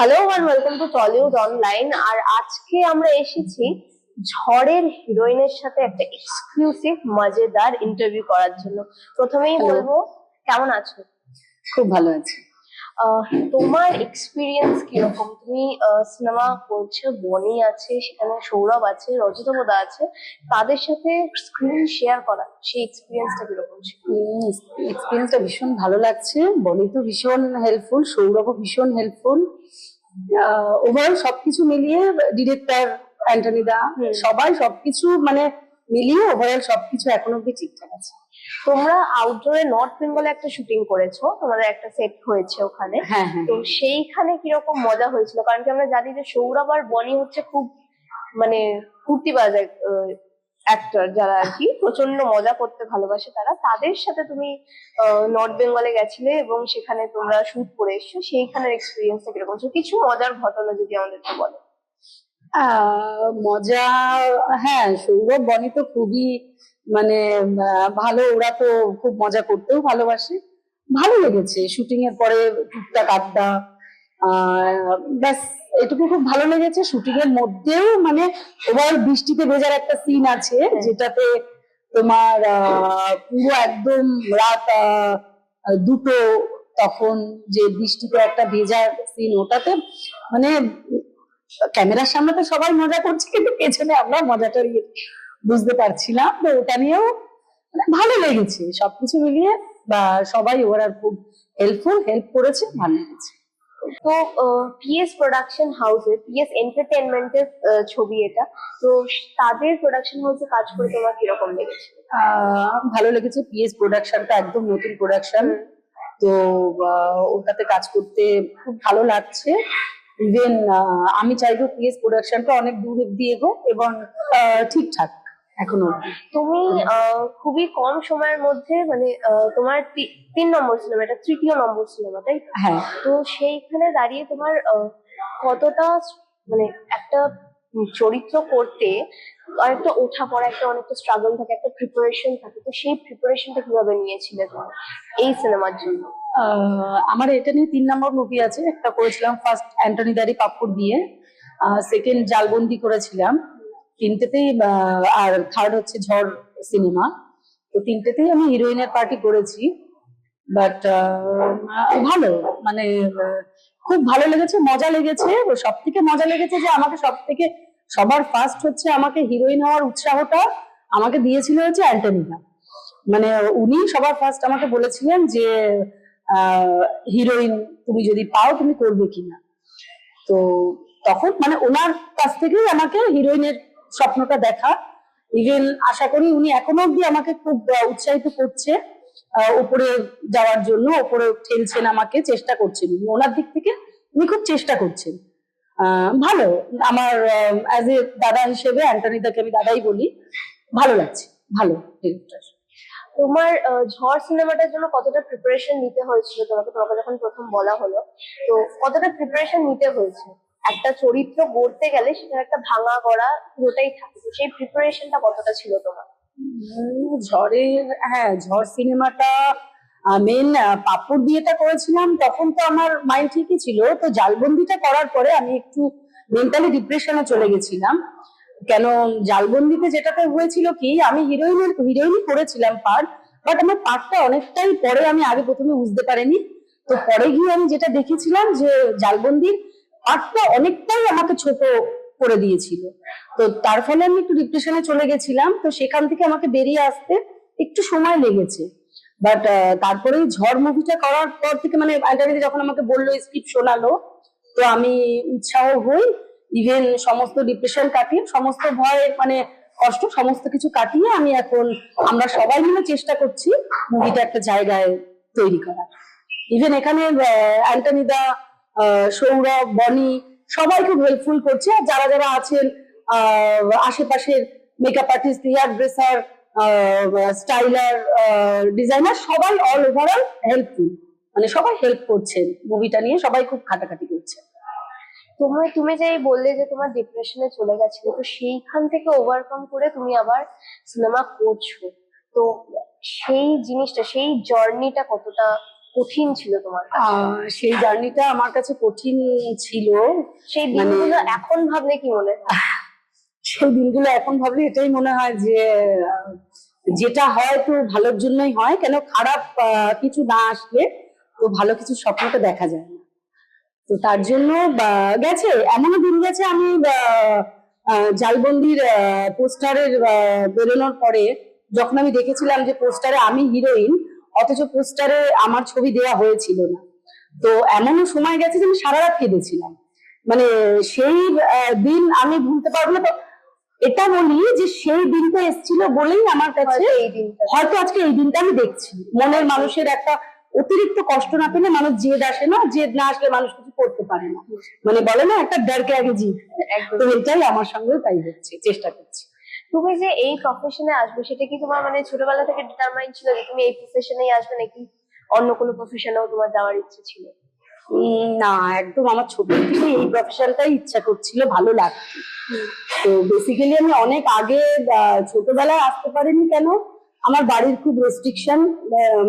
Hello আর welcome to Tollywood online আর আজকে আমরা এসেছি ঝড়ের হিরোইনের সাথে একটা এক্সক্লুসিভ মজেদার ইন্টারভিউ করার জন্য। প্রথমেই বলব কেমন আছো? খুব ভালো আছি। তোমার এক্সপিরিয়েন্স কীরকম? তুমি সিনেমা করছ বনি আছে সেখানে সৌরভ আছে রজতবোদা আছে। তাদের সাথে স্ক্রিন শেয়ার করা সেই এক্সপিরিয়েন্সটা কীরকম ছিল? এক্সপিরিয়েন্সটা ভীষণ ভালো লাগছে। বনি তো ভীষণ হেল্পফুল সৌরভও ভীষণ হেল্পফুল ওভারঅল সবকিছু মিলিয়ে ডিরেক্টর অ্যান্টনি দা সবাই সবকিছু মানে মিলিয়ে ওভারঅল সবকিছু এখন অব্দি ঠিকঠাক আছে। তোমরা আউটডোরে নর্থ বেঙ্গলে একটা শুটিং করেছ তোমাদের একটা সেট হয়েছে ওখানে। হ্যাঁ হ্যাঁ তো সেইখানে কীরকম মজা হয়েছিল? কারণ কি আমরা জানি যে সৌরভ আর বনি হচ্ছে খুব মানে ফুর্তিবাজ অ্যাক্টর যারা আর কি প্রচণ্ড মজা করতে ভালোবাসে তারা, তাদের সাথে তুমি নর্থ বেঙ্গলে গেছিলে এবং সেখানে তোমরা শুট করে এসছো, সেইখানের এক্সপিরিয়েন্সটা কীরকম? ছিল কিছু মজার ঘটনা যদি আমাদেরকে বলো। মজা হ্যাঁ সৌরভ বনি তো খুবই মানে ভালো, ওরা তো খুব মজা করতেও ভালোবাসে। ভালো লেগেছে শুটিং এর পরে টুকটাক আড্ডা ব্যাস এটুকু খুব ভালো লেগেছে। শুটিং এর মধ্যেও মানে ওভার বৃষ্টিতে ভেজার একটা সিন আছে যেটাতে তোমার পুরো একদম রাত দুটো তখন যে বৃষ্টিতে একটা ভেজার সিন ওটাতে মানে ক্যামেরার সামনে তো সবাই মজা করছে কিন্তু পেছনে আমরা মজাটা নিয়ে বুঝতে পারছিলাম। তো ওটা নিয়েও মানে ভালো লেগেছে। সবকিছু মিলিয়ে বা সবাই ওরা খুব হেল্পফুল হেল্প করেছে ভালো লেগেছে। তো পিএস প্রোডাকশন হাউসে পিএস এন্টারটেনমেন্টের ছবি এটা। তো তাদের প্রোডাকশন হাউসে কাজ করে তোমার কীরকম লেগেছে? ভালো লেগেছে। পিএস প্রোডাকশনটা একদম নতুন প্রোডাকশন তো ওটাতে কাজ করতে খুব ভালো লাগছে। ইভেন আমি চাইব পিএস প্রোডাকশনটা অনেক দূর অব্দি এগো এবং ঠিকঠাক। এখনও তুমি আহ, খুবই কম সময়ের মধ্যে মানে আহ, তোমার তি- তিন নম্বর সিনেমা এটা তৃতীয় নম্বর সিনেমা তাই হ্যাঁ। তো সেইখানে দাঁড়িয়ে তোমার আহ, কতটা মানে একটা চরিত্র করতে একটা ওঠা পড়া একটা অনেকটা স্ট্রাগল থাকে একটা প্রিপারেশন থাকে তো সেই প্রিপারেশনটা কীভাবে নিয়েছিলে তুমি এই সিনেমার জন্য? আহ, আমার এটা নিয়ে তিন নম্বর মুভি আছে। একটা করেছিলাম ফার্স্ট অ্যান্টনি দারি পাপ্পুর দিয়ে সেকেন্ড জালবন্দি করেছিলাম। তিনটেতেই আর থার্ড হচ্ছে ঝড় সিনেমা। তো তিনটেতেই আমি হিরোইনের পার্টি করেছি। বাট ভালো মানে খুব ভালো লেগেছে, মজা লেগেছে। সব থেকে মজা লেগেছে যে আমাকে সব থেকে সবার ফার্স্ট হচ্ছে আমাকে হিরোইন হওয়ার উৎসাহটা আমাকে দিয়েছিল হচ্ছে অ্যান্টনিদা মানে উনি সবার ফার্স্ট আমাকে বলেছিলেন যে হিরোইন তুমি যদি পাও তুমি করবে কিনা। তো তখন মানে ওনার কাছ থেকেই আমাকে হিরোইনের স্বপ্নটা দেখা। ইভেন আশা করি উনি এখনও অব্দি আমাকে খুব উৎসাহিত করছে উপরে যাওয়ার জন্য উপরে ঠেলছেন আমাকে, চেষ্টা করছেন ওনার দিক থেকে উনি খুব চেষ্টা করছেন। ভালো। আমার অ্যাজ এ দাদা হিসেবে, অ্যান্টনিদাকে আমি দাদাই বলি, ভালো লাগছে, ভালো। তোমার ঝড় সিনেমাটার জন্য কতটা প্রিপারেশন নিতে হয়েছিল? তোমাকে তোমাকে যখন প্রথম বলা হলো, তো কতটা প্রিপারেশন নিতে হয়েছে? একটা চরিত্র গড়তে গেলে সেটা একটা ভাঙা গড়া পুরোটাই থাকে। সেই প্রিপারেশনটা কতটা ছিল তোমার? ঝড়ের হ্যাঁ ঝড় সিনেমাটা মেন পাপড় দিয়েটা করেছিলাম। তখন তো আমার মাইন্ড ঠিকই ছিল। তো জালবন্দিটা করার পরে আমি একটু মেন্টালি ডিপ্রেশনে চলে গেছিলাম। কেন, জালবন্দিতে যেটাতে হয়েছিল কি, আমি হিরোইনের হিরোইনই করেছিলাম পার্ট বাট আমার পার্টটা অনেকটাই পরে আমি আগে প্রথমে বুঝতে পারিনি। তো পরে গিয়ে আমি যেটা দেখেছিলাম যে, জালবন্দির পার্টটা অনেকটাই আমাকে ছোট করে দিয়েছিল। তো তার ফলে আমি একটু ডিপ্রেশনে চলে গেছিলাম। তো সেখান থেকে আমাকে বেরিয়ে আসতে একটু সময় লেগেছে। বাট তারপরে ঝড় মুভিটা করার পর থেকে মানে যখন আমাকে বলল, স্ক্রিপ্ট শোনালো, তো আমি উৎসাহ হই। ইভেন সমস্ত ডিপ্রেশন কাটিয়ে, সমস্ত ভয় মানে কষ্ট, সমস্ত কিছু কাটিয়ে আমি এখন আমরা সবাই মিলে চেষ্টা করছি মুভিটা একটা জায়গায় তৈরি করার। ইভেন এখানে অ্যান্টনিদা সৌরভ, বনি, সবাই খুব হেল্পফুল করছে। আর যারা যারা আছেন আশেপাশের makeup artist hair dresser styler designer সবাই অল ওভারঅল হেল্পফুল মানে সবাই হেল্প করছেন মুভিটা নিয়ে, সবাই খুব খাটাখাটি করছে। তোমার, তুমি যে বললে যে তোমার ডিপ্রেশনে চলে গেছিলে, তো সেইখান থেকে ওভারকাম করে তুমি আবার সিনেমা করছ। তো সেই জিনিসটা, সেই জার্নিটা কতটা কঠিন ছিল তোমার সেই জার্নিটা আমার কাছে কঠিন ছিল। সেই মানে- দিনগুলো এখন ভাবলে কি মনে হয়? সেই দিনগুলো এখন ভাবলে এটাই মনে হয় যে যেটা হয় তো ভালোর জন্যই হয়। কেন খারাপ কিছু না আসলে তো ভালো কিছু স্বপ্নটা দেখা যায় না। তো তার জন্য গেছে। এমনও দিন গেছে আমি জালবন্দির পোস্টারের বেরোনোর পরে যখন আমি দেখেছিলাম যে পোস্টারে আমি হিরোইন অথচ পোস্টারে আমার ছবি দেওয়া হয়েছিল না। তো এমনও সময় গেছে যে আমি সারা রাত কেঁদেছিলাম। মানে সেই দিন আমি ভুলতে পারব না। তো এটা বলি যে সেই দিনটা এসেছিল বলেই আমার কাছে হয়তো এই দিনটা। হয়তো আজকে এই দিনটা আমি দেখছি। মনের মানুষের একটা অতিরিক্ত কষ্ট না পেলে মানুষ জেদ আসে না জেদ না আসলে মানুষ কিছু করতে পারে না। মানে বলে না একটা ডরকে আগে একদম। তো এটাই আমার সঙ্গেও তাই হচ্ছে চেষ্টা করছি। তুমি যে এই প্রফেশনে আসবে সেটা কি তোমার মানে ছোটবেলা থেকে ডিটারমাইন ছিল যে তুমি এই প্রফেশনেই আসবে নাকি অন্য কোনো প্রফেশনেও তোমার যাওয়ার ইচ্ছে ছিল? না একদম আমার ছোট থেকে এই প্রফেশনটাই ইচ্ছা করছিল ভালো লাগছে। তো বেসিক্যালি আমি অনেক আগে ছোটবেলায় আসতে পারিনি কেন? আমার বাড়ির খুব রেস্ট্রিকশন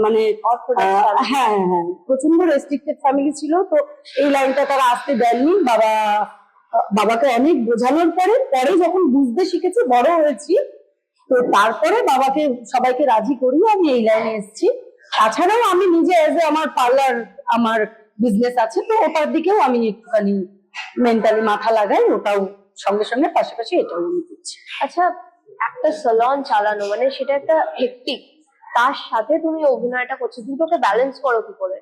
মানে Orthodox হ্যাঁ হ্যাঁ প্রচণ্ড রেস্ট্রিক্টেড ফ্যামিলি ছিল তো এই লাইনটা তারা আসতে দেননি। বাবা বাবাকে অনেক বোঝানোর পরে পরে যখন বুঝতে শিখেছি বড় হয়েছি তো তারপরে বাবাকে সবাইকে রাজি করিয়ে আমি এই লাইনে এসেছি। তাছাড়াও আমি নিজে এজ এ আমার পার্লার আমার বিজনেস আছে তো ওটার দিকেও আমি একটুখানি মেন্টালি মাথা লাগাই ওটাও সঙ্গে সঙ্গে পাশাপাশি এটাও আমি করছি। আচ্ছা একটা সালন চালানো মানে সেটা একটা হেক্টিক তার সাথে তুমি অভিনয়টা করছ দুটোকে ব্যালেন্স করো কি করে?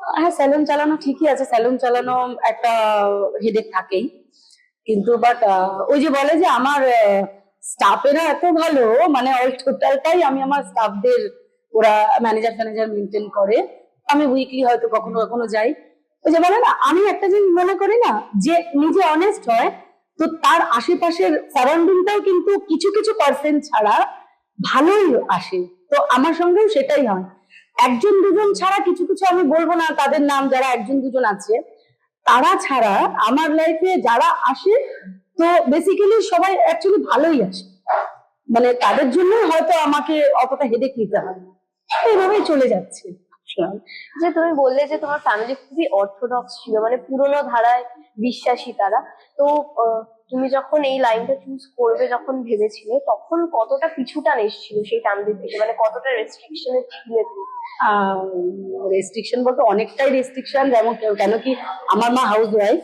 হ্যাঁ স্যালুন চালানো ঠিকই আছে। স্যালুন চালানো একটা হেডেক থাকেই। কিন্তু বাট ওই যে বলে যে আমার স্টাফেরা এত ভালো মানে ওই টোটালটাই আমি আমার স্টাফদের ওরা ম্যানেজার ফ্যানেজার মেনটেন করে। আমি উইকলি হয়তো কখনো কখনো যাই। ওই যে বলে না, আমি একটা জিনিস মনে করি না, যে নিজে অনেস্ট হয়, তো তার আশেপাশের সারাউন্ডিংটাও কিন্তু কিছু কিছু পার্সেন্ট ছাড়া ভালোই আসে। তো আমার সঙ্গেও সেটাই হয়। একজন দুজন ছাড়া কিছু কিছু আমি বলব না, তাদের নাম যারা একজন দুজন আছে, তারা ছাড়া আমার লাইফে যারা আসে, তো বেসিক্যালি সবাই অ্যাকচুয়ালি ভালোই আসে মানে তাদের জন্য হয়তো আমাকে অতটা হেডেক নিতে হয়। এইভাবেই চলে যাচ্ছে। যে তুমি বললে যে তোমার ফ্যামিলি খুবই অর্থোডক্স ছিল মানে পুরোনো ধারায় বিশ্বাসী তারা। তো তুমি যখন এই লাইনটা চুজ করবে যখন ভেবেছিলে, তখন কতটা পিছুটান এসেছিল সেই ফ্যামিলি থেকে? মানে কতটা রেস্ট্রিকশনে ছিলে তুমি? রেস্ট্রিকশন বলতে অনেকটাই রেস্ট্রিকশন যেমন কেন কি আমার মা হাউস ওয়াইফ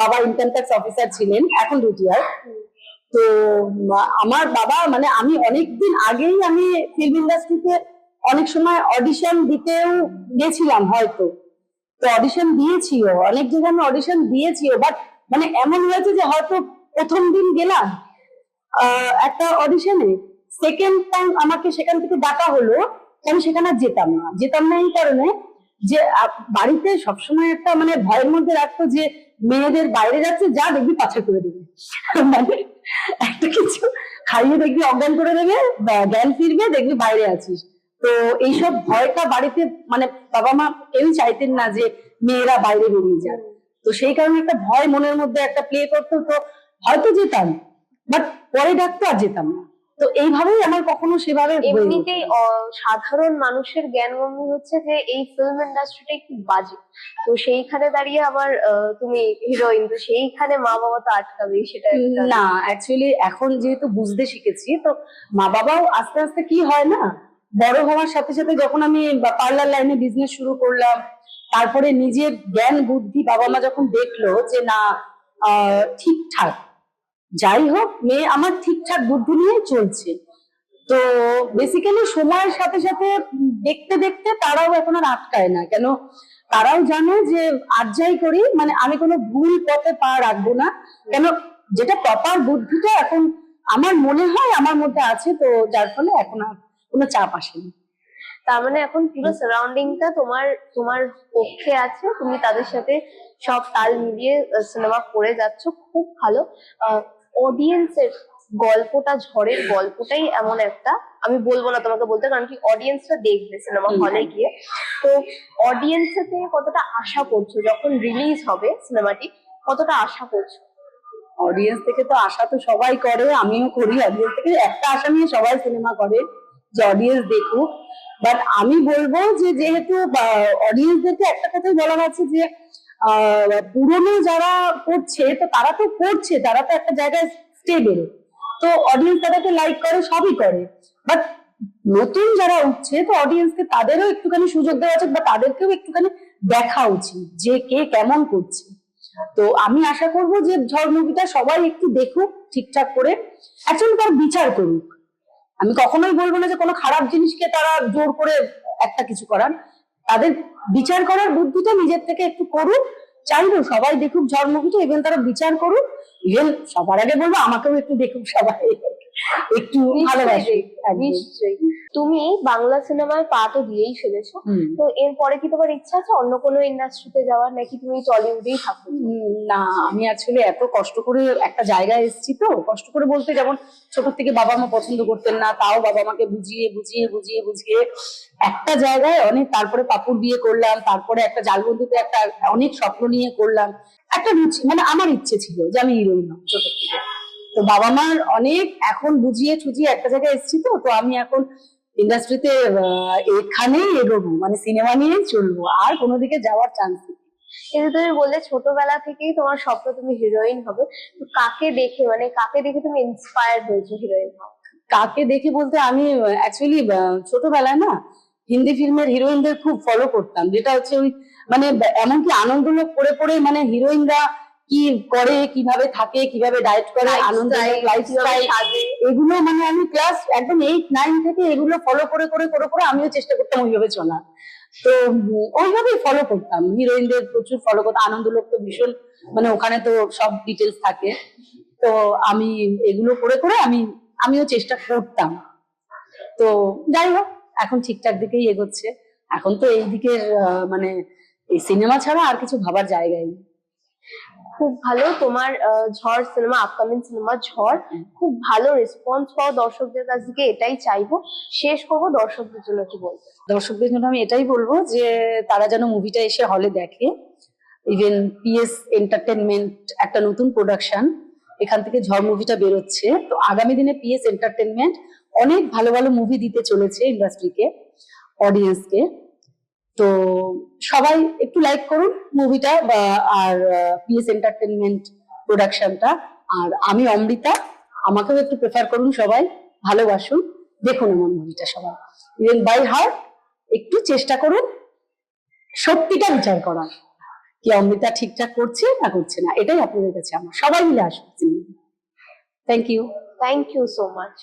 বাবা ইনকাম ট্যাক্স অফিসার ছিলেন, এখন রিটায়ার তো আমার বাবা মানে আমি অনেকদিন আগেই আমি ফিল্ম ইন্ডাস্ট্রিতে অনেক সময় অডিশন দিতেও গেছিলাম হয়তো। তো অডিশন দিয়েছিও, অনেক জায়গায় আমি অডিশন দিয়েছিও বাট মানে এমন হয়েছে যে হয়তো প্রথম দিন গেলাম একটা অডিশনে সেকেন্ড টাইম আমাকে সেখান থেকে ডাকা হলো আমি সেখানে যেতাম না। যেতাম না এই কারণে যে বাড়িতে সবসময় একটা মানে ভয়ের মধ্যে রাখতো যে মেয়েদের বাইরে যাচ্ছে, যা দেখবি পাছা করে দেবে। মানে একটা কিছু খাইয়ে দেখবি, অজ্ঞান করে দেবে জ্ঞান ফিরবে, দেখবি বাইরে আছিস। তো এইসব ভয়টা বাড়িতে মানে বাবা মা কেউই চাইতেন না যে মেয়েরা বাইরে বেরিয়ে যায় তো সেই কারণে একটা ভয় মনের মধ্যে একটা প্লে করতো। তো হয়তো যেতাম বাট পরে ডাকতো আর যেতাম না। তো এইভাবেই আমার কখনো সেভাবে এমনিতেই সাধারণ মানুষের জ্ঞান জ্ঞানগম্য হচ্ছে যে এই ফিল্ম ইন্ডাস্ট্রিটা একটু বাজে। তো সেইখানে দাঁড়িয়ে আবার তুমি হিরোইন তো সেইখানে মা বাবা তো আটকাবেই সেটা না অ্যাকচুয়ালি এখন যেহেতু বুঝতে শিখেছি তো মা বাবাও আস্তে আস্তে কি হয় না বড় হওয়ার সাথে সাথে যখন আমি পার্লার লাইনে বিজনেস শুরু করলাম তারপরে নিজের জ্ঞান বুদ্ধি বাবা মা যখন দেখল যে না আহ, ঠিকঠাক যাই হোক, মেয়ে আমার ঠিকঠাক বুদ্ধি নিয়ে চলছে। তো বেসিক্যালি সময়ের সাথে সাথে দেখতে দেখতে তারাও এখন আর আটকায় না। কেন? তারাও জানে যে আর যাই করি মানে আমি কোনো ভুল পথে পা রাখব না। কেন? যেটা প্রপার বুদ্ধিটা এখন আমার মনে হয় আমার মধ্যে আছে, তো যার ফলে এখন আর কোনো চাপ আসেনি। তার মানে এখন পুরো সারাউন্ডিংটা তোমার তোমার পক্ষে আছে। তুমি তাদের সাথে সব তাল মিলিয়ে সিনেমা করে যাচ্ছ। খুব ভালো। অডিয়েন্সের গল্পটা ঝড়ের গল্পটাই এমন একটা আমি বলব না তোমাকে বলতে কারণ কি অডিয়েন্সটা দেখবে সিনেমা হলে গিয়ে। তো অডিয়েন্সের থেকে কতটা আশা করছ যখন রিলিজ হবে সিনেমাটি কতটা আশা করছ? অডিয়েন্স থেকে তো আশা তো সবাই করে আমিও করি। অডিয়েন্স থেকে একটা আশা নিয়ে সবাই সিনেমা করে যে অডিয়েন্স দেখুক। বাট আমি বলব যে যেহেতু অডিয়েন্সদেরকে একটা কথাই বলার আছে যে পুরনো যারা করছে, তো তারা তো করছে, তারা তো একটা জায়গায় স্টেবল তো অডিয়েন্স তাদেরকে লাইক করে, সবই করে। বাট নতুন যারা উঠছে, তো অডিয়েন্সকে তাদেরও একটুখানি সুযোগ দেওয়া উচিত বা তাদেরকেও একটুখানি দেখা উচিত যে কে কেমন করছে। তো আমি আশা করব যে ঝড় মুভিটা সবাই একটু দেখুক, ঠিকঠাক করে। অ্যাকচুয়ালি তার বিচার করুক। আমি কখনোই বলব না যে কোনো খারাপ জিনিসকে তারা জোর করে একটা কিছু করার। তাদের বিচার করার বুদ্ধিটা নিজের থেকে একটু করুক চাইলো সবাই দেখুক ঝড় তো ইভেন তারা বিচার করুক ইভেন সবার আগে বলব আমাকেও একটু দেখুক সবাই। একটু ভালোবাসে। নিশ্চয়ই। তুমি বাংলা সিনেমায় পা তো দিয়েই ফেলেছো। তো এরপরে কি তোমার ইচ্ছা আছে অন্য কোনো ইন্ডাস্ট্রিতে যাওয়ার নাকি তুমি টলিউডেই থাকো? না আমি আসলে এত কষ্ট করে একটা জায়গায় এসেছি তো কষ্ট করে বলতে যেমন ছোট থেকে বাবা মা পছন্দ করতেন না তাও বাবা মাকে বুঝিয়ে বুঝিয়ে বুঝিয়ে বুঝিয়ে একটা জায়গায় অনেক তারপরে পাপুর বিয়ে করলাম তারপরে একটা জালবন্দিতে একটা অনেক স্বপ্ন নিয়ে করলাম। একটা রুচি মানে আমার ইচ্ছে ছিল যে আমি হিরোইন ছোট থেকে। তো বাবা মার অনেক এখন বুঝিয়ে ছুজিয়ে একটা জায়গায় এসেছি তো তো আমি এখন ইন্ডাস্ট্রিতে এখানেই এগোবো মানে সিনেমা নিয়েই চলবো আর কোনো দিকে যাওয়ার চান্স নেই। কিন্তু তুমি বললে ছোটবেলা থেকেই তোমার স্বপ্ন তুমি হিরোইন হবে তো কাকে দেখে মানে কাকে দেখে তুমি ইন্সপায়ার হয়েছো হিরোইন হওয়া কাকে দেখে বলতে আমি অ্যাকচুয়ালি ছোটবেলায় না হিন্দি ফিল্মের হিরোইনদের খুব ফলো করতাম যেটা হচ্ছে ওই মানে এমনকি আনন্দলোক পড়ে পড়ে মানে হিরোইনরা কি করে কীভাবে থাকে কীভাবে ডায়েট করে আনন্দ এগুলো মানে আমি ক্লাস একদম এইট নাইন থেকে এগুলো ফলো করে করে করে করে আমিও চেষ্টা করতাম ওইভাবে চলার। তো ওইভাবেই ফলো করতাম। হিরোইনদের প্রচুর ফলো করতাম। আনন্দলোক তো ভীষণ মানে ওখানে তো সব ডিটেলস থাকে। তো আমি এগুলো করে করে আমি আমিও চেষ্টা করতাম। তো যাই হোক এখন ঠিকঠাক দিকেই এগোচ্ছে। এখন তো এই দিকের মানে এই সিনেমা ছাড়া আর কিছু ভাবার জায়গায় নেই। খুব ভালো তোমার ঝড় সিনেমা আপকামিং সিনেমা ঝড় খুব ভালো রেসপন্স পাও। দর্শকদের কাছ থেকে এটাই চাইব। শেষ করব দর্শকদের জন্য কি বলব? দর্শকদের জন্য আমি এটাই বলব যে তারা যেন মুভিটা এসে হলে দেখে। ইভেন পিএস এন্টারটেনমেন্ট একটা নতুন প্রোডাকশন এখান থেকে ঝড় মুভিটা বেরোচ্ছে। তো আগামী দিনে পিএস এন্টারটেনমেন্ট অনেক ভালো ভালো মুভি দিতে চলেছে ইন্ডাস্ট্রিকে অডিয়েন্সকে তো সবাই একটু লাইক করুন মুভিটা আর পিএস এন্টারটেনমেন্ট প্রোডাকশনটা আর আমি অমৃতা, আমাকেও একটু প্রেফার করুন সবাই, ভালোবাসুন। দেখুন আমার মুভিটা সবাই। ইভেন বাই হার্ট একটু চেষ্টা করুন সত্যিটা বিচার করার। কি অমৃতা ঠিকঠাক করছে না করছে না, এটাই আপনাদের কাছে আমার। সবাই মিলে আসুন thank you thank you so much